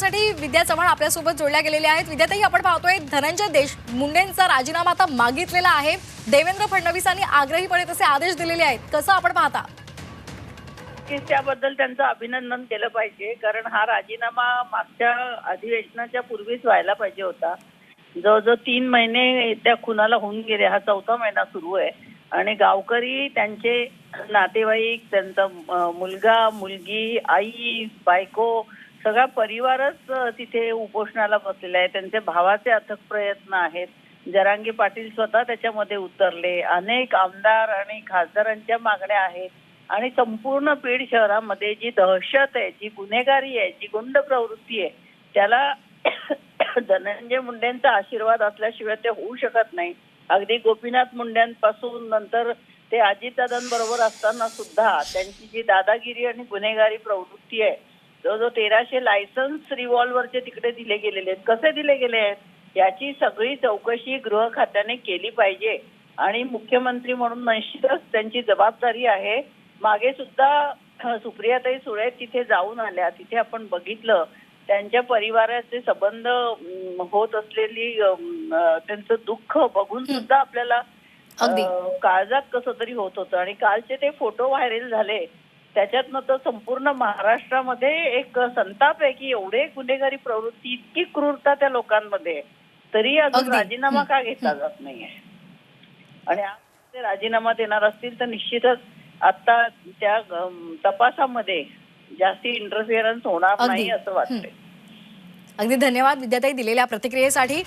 घेण्यासाठी विद्या चव्हाण आपल्यासोबत जोडल्या गेलेल्या आहेत. विद्याताई आपण पाहतोय धनंजय देश मुंडेंचा राजीनामा आता मागितलेला आहे. देवेंद्र फडणवीसांनी आग्रहीपणे तसे आदेश दिलेले आहेत. कसं आपण पाहता? की त्याबद्दल त्यांचं अभिनंदन केलं पाहिजे. कारण हा राजीनामा मागच्या अधिवेशनाच्या पूर्वीच व्हायला पाहिजे होता. जवळजवळ तीन महिने त्या खुनाला होऊन गेले. हा चौथा महिना सुरू आहे. आणि गावकरी त्यांचे नातेवाईक त्यांचा मुलगा मुलगी आई बायको सगळा परिवारच तिथे उपोषणाला बसलेला आहे. त्यांच्या भावाचे अथक प्रयत्न आहेत. जरांगी पाटील स्वतः त्याच्यामध्ये उतरले. अनेक आमदार आणि खासदारांच्या मागण्या आहेत. आणि संपूर्ण बीड शहरामध्ये जी दहशत आहे जी गुन्हेगारी आहे जी गुंड प्रवृत्ती आहे त्याला धनंजय मुंडेंचा आशीर्वाद असल्याशिवाय ते होऊ शकत नाही. अगदी गोपीनाथ मुंड्यांपासून नंतर ते अजितदादांबरोबर असताना सुद्धा त्यांची जी दादागिरी आणि गुन्हेगारी प्रवृत्ती आहे जवळजवळ तेराशे लायसन्स रिव्हॉल्वरचे तिकडे दिले गेलेले आहेत. कसे दिले गेले आहेत? याची सगळी चौकशी गृह खात्याने केली पाहिजे. आणि मुख्यमंत्री म्हणून निश्चितच त्यांची जबाबदारी आहे. मागे सुद्धा सुप्रियाताई सुळे तिथे जाऊन आल्या. तिथे आपण बघितलं. त्यांच्या परिवाराचे संबंध होत असलेली त्यांचं दुःख बघून सुद्धा आपल्याला काळजात कसं तरी होत होतं. आणि कालचे ते फोटो व्हायरल झाले. त्याच्यातनं तर संपूर्ण महाराष्ट्रामध्ये एक संताप आहे की एवढे गुन्हेगारी प्रवृत्ती इतकी क्रूरता त्या लोकांमध्ये. तरी अजून. राजीनामा का घेतला जात नाहीये आणि आज ते राजीनामा देणार असतील तर निश्चितच आता त्या तपासामध्ये जास्ती इंटरफिअरन्स होणार. नाही असं वाटतंय अगदी धन्यवाद विद्याताई दिलेल्या प्रतिक्रियेसाठी